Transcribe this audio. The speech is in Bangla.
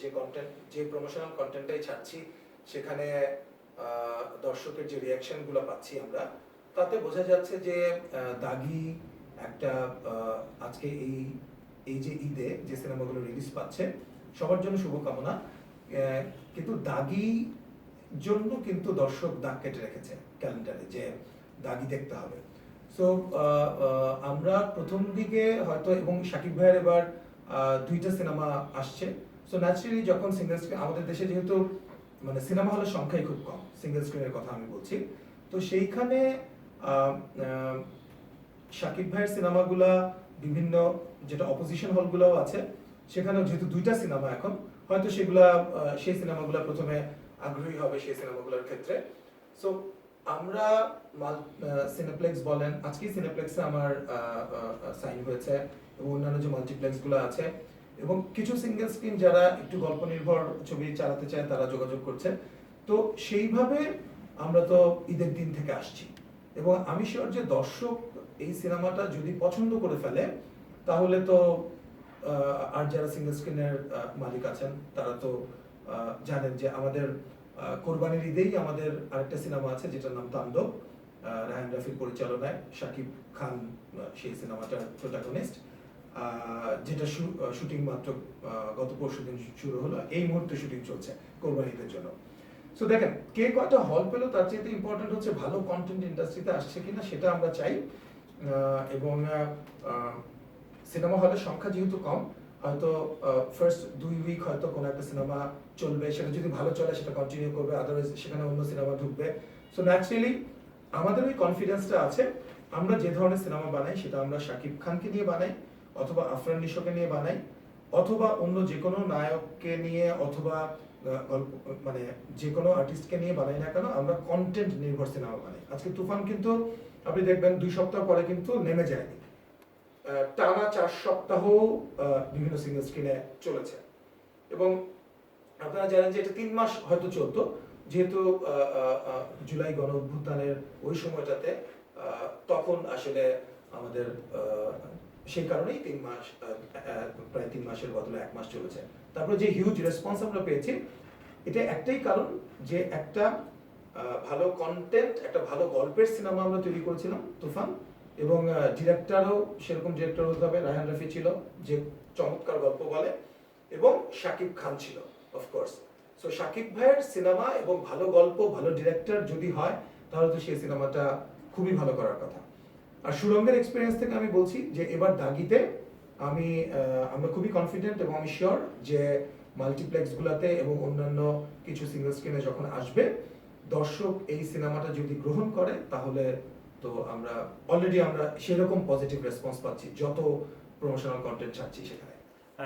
যে কন্টেন্ট যে প্রমোশনাল কন্টেন্টটাই ছাড়ছি, সেখানে দর্শকের যে রিয়াকশনগুলো পাচ্ছি আমরা, তাতে বোঝা যাচ্ছে যে দাগি একটা আজকে এই এই যে ঈদে যে সিনেমাগুলো রিলিজ পাচ্ছে, সবার জন্য শুভকামনা কিন্তু দাগি জন্য কিন্তু দর্শক দাগ কেটে রেখেছে ক্যালেন্ডারে, যে দাগি দেখতে হবে। সো আমরা প্রথম দিকে হয়তো, এবং শাকিব ভাইয়ের এবার দুইটা সিনেমা আসছে। সো ন্যাচারালি যখন সিঙ্গেল স্ক্রিন আমাদের দেশে যেহেতু মানে সিনেমা হলের সংখ্যাই খুব কম সিঙ্গেল স্ক্রিনের কথা আমি বলছি। তো সেইখানে শাকিব ভাইয়ের সিনেমাগুলা, বিভিন্ন যেটা অপোজিশন হলগুলোও আছে, সেখানেও যেহেতু দুইটা সিনেমা এখন, হয়তো সেগুলা সেই সিনেমাগুলো প্রথমে আগ্রহী হবে সেই সিনেমাগুলোর ক্ষেত্রে। সো আমরা সিনেপ্লেক্স বলেন আজকে সিনেপ্লেক্সে আমার সাইন হয়েছে, এবং অন্যান্য যে মাল্টিপ্লেক্সগুলো আছে এবং কিছু সিঙ্গেল স্ক্রিন যারা একটু গল্প নির্ভর ছবি চালাতে চায়, তারা যোগাযোগ করছে তো সেইভাবে আমরা তো ঈদের দিন থেকে আসছি। এবং আমি শিওর যে দর্শক এই সিনেমাটা যদি পছন্দ করে ফেলে, তাহলে তো আর যারা সিঙ্গেল স্ক্রিনের মালিক আছেন, তারা তো জানেন যে আমাদের কোরবানির ঈদেই আমাদের আরেকটা সিনেমা আছে, যেটার নাম তাণ্ডব। রায়হান রাফির পরিচালনায় শাকিব খান সেই সিনেমাটার প্রোটাগনিস্ট যেটা শুটিং মাত্র গত পরশু দিন শুরু হলো, এই মুহূর্তে শুটিং চলছে কোরবানি ঈদের জন্য। সো দেখেন, কে কয়টা হল পেল তার চেয়ে ইম্পর্টেন্ট হচ্ছে ভালো কন্টেন্ট ইন্ডাস্ট্রিতে আসছে কিনা সেটা আমরা চাই। এবং সিনেমা হলের সংখ্যা যেহেতু কম, হয়তো ফার্স্ট দুই উইক হয়তো কোনো একটা সিনেমা চলবে, সেটা যদি ভালো চলে সেটা কন্টিনিউ করবে আদারওয়াইজ সেখানে অন্য সিনেমা ঢুকবে। সো ন্যাচারালি আমাদের ওই কনফিডেন্সটা আছে, আমরা যে ধরনের সিনেমা বানাই সেটা আমরা শাকিব খানকে নিয়ে বানাই। অথবা আফরান নিশোকে নিয়ে বানাই, অথবা অন্য যে কোনো নায়ককে নিয়ে অথবা মানে যে কোনো আর্টিস্টকে নিয়ে বানাই না কেন, আমরা কন্টেন্ট নির্ভর সিনেমা বানাই। আজকে তুফান কিন্তু, আপনি দেখবেন দুই সপ্তাহ পরে কিন্তু নেমে যায়নি। টানা চার সপ্তাহ বিভিন্ন সিঙ্গেল স্ক্রিনে চলেছে। এবং আপনারা জানেন যে এটা তিন মাস হয়তো চলতো, যেহেতু জুলাই গণ অভ্যুত্থানের ওই সময়টাতে তখন আসলে আমাদের সেই কারণেই তিন মাস প্রায় তিন মাসের বদলে এক মাস চলেছে। তারপরে যে হিউজ রেসপন্স আমরা পেয়েছি, এটা একটাই কারণ যে একটা ভালো কন্টেন্ট একটা ভালো গল্পের সিনেমা আমরা তৈরি করেছিলাম, তুফান, এবং ডিরেক্টরও সেরকম ডিরেক্টর হতে হবে, রায়হান রাফি ছিল, যে চমৎকার গল্প বলে, এবং শাকিব খান ছিল অফকোর্স সো শাকিব ভাইয়ের সিনেমা এবং ভালো গল্প, ভালো ডিরেক্টর যদি হয়, তাহলে তো সেই সিনেমাটা খুবই ভালো করার কথা। আর সুরঙ্গের এক্সপিরিয়েন্স থেকে আমি বলছি যে এবার দাগিতে আমি আমরা খুবই কনফিডেন্ট এবং আমি শিওর যে মাল্টিপ্লেক্স গুলাতে এবং অন্যান্য কিছু সিঙ্গল স্ক্রিনে যখন আসবে, দর্শক এই সিনেমাটা যদি গ্রহণ করে, তাহলে তো আমরা অলরেডি আমরা সেরকম পজিটিভ রেসপন্স পাচ্ছি, যত প্রমোশনাল কন্টেন্ট ছাড়ছি সেখানে।